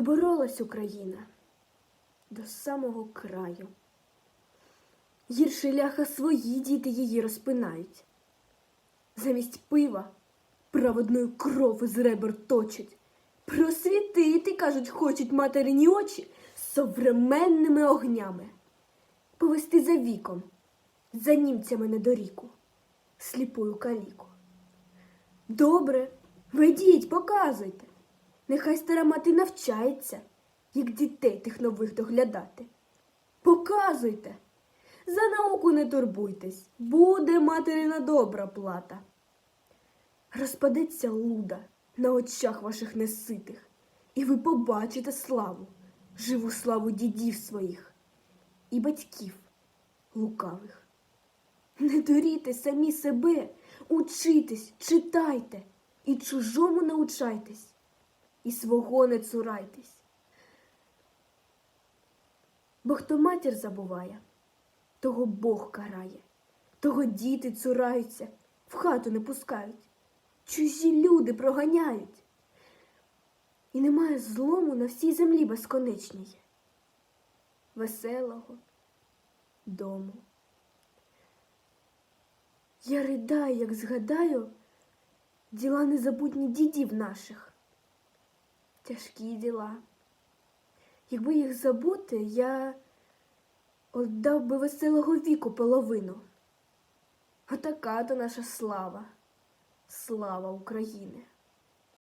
Доборолась Україна до самого краю. Гірше ляха свої діти її розпинають. Замість пива праведною кров із ребер точать. Просвітити, кажуть, хочуть материні очі современними огнями. Повести за віком, за німцями недоріку, сліпую каліку. Добре, ведіть, показуйте. Нехай стара мати навчається, як дітей тих нових доглядати. Показуйте. За науку не турбуйтесь, буде материна добра плата. Розпадеться луда на очах ваших неситих, і ви побачите славу, живу славу дідів своїх і батьків лукавих. Не дуріте самі себе, учитесь, читайте і чужому научайтесь, і свого не цурайтесь. Бо хто матір забуває, того Бог карає, того діти цураються, в хату не пускають, чужі люди проганяють. І немає злому на всій землі безконечній, веселого дому. Я ридаю, як згадаю, діла незабутні дідів наших. Тяжкі діла. Якби їх забути, я отдав би веселого віку половину. Отака то наша слава, слава України.